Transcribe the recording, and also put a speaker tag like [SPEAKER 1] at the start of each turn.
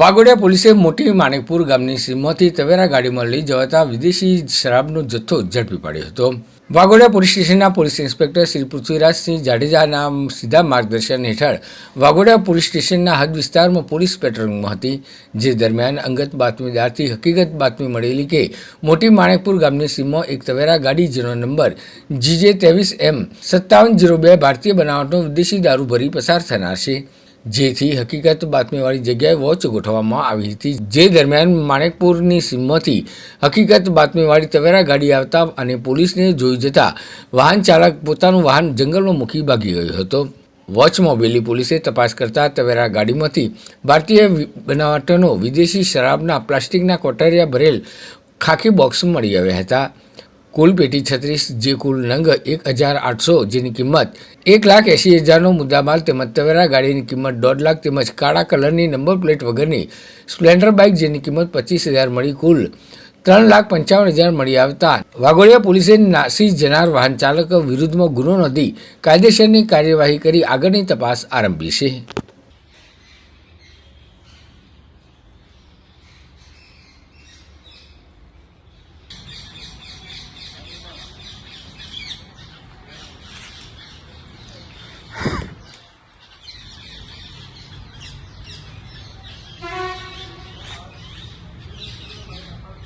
[SPEAKER 1] વાઘોડિયા પોલીસે મોટી માણેકપુર ગામની સીમમાંથી તવેરા ગાડીમાં લઈ જવાતા વિદેશી શરાબનો જથ્થો ઝડપી પાડ્યો હતો. વાગોડિયા પોલીસ સ્ટેશનના પોલીસ ઇન્સ્પેક્ટર શ્રી પૃથ્વીરાજસિંહ જાડેજાના સીધા માર્ગદર્શન હેઠળ વાઘોડિયા પોલીસ સ્ટેશનના હદ વિસ્તારમાં પોલીસ પેટ્રોલિંગમાં હતી, જે દરમિયાન અંગત બાતમીદારથી હકીકત બાતમી મળેલી કે મોટી માણેકપુર ગામની સીમમાં એક તવેરા ગાડી જેનો નંબર જીજે ત્રેવીસ એમ સત્તાવન જીરો બે ભારતીય બનાવટનો વિદેશી દારૂ ભરી પસાર થનાર છે. જેથી હકીકત બાતમીવાળી જગ્યાએ વોચ ગોઠવવામાં આવી હતી. જે દરમિયાન માણેકપુરની સીમમાંથી હકીકત બાતમીવાળી તવેરા ગાડી આવતા અને પોલીસને જોઈ જતા વાહન ચાલક પોતાનું વાહન જંગલમાં મૂકી ભાગી ગયો હતો. વોચમાં ઉભેલી પોલીસે તપાસ કરતા તવેરા ગાડીમાંથી ભારતીય બનાવટનો વિદેશી શરાબના પ્લાસ્ટિકના કોટરિયા ભરેલ ખાખી બોક્સ મળી આવ્યા હતા. કુલ પેટી છત્રીસ, જે કુલ નંગ એક હજાર આઠસો જેની કિંમત એક લાખ એંસી હજારનો મુદ્દામાલ તેમજ તવેરા ગાડીની કિંમત દોઢ લાખ તેમજ કાળા કલરની નંબર પ્લેટ વગરની સ્પ્લેન્ડર બાઇક જેની કિંમત પચીસ હજાર મળી કુલ ત્રણ લાખ પંચાવન હજાર મળી આવતા. વાઘોડિયા પોલીસે નાસી જનાર વાહન ચાલક વિરુદ્ધમાં ગુનો નોંધી કાયદેસરની કાર્યવાહી કરી આગળની તપાસ આરંભી છે.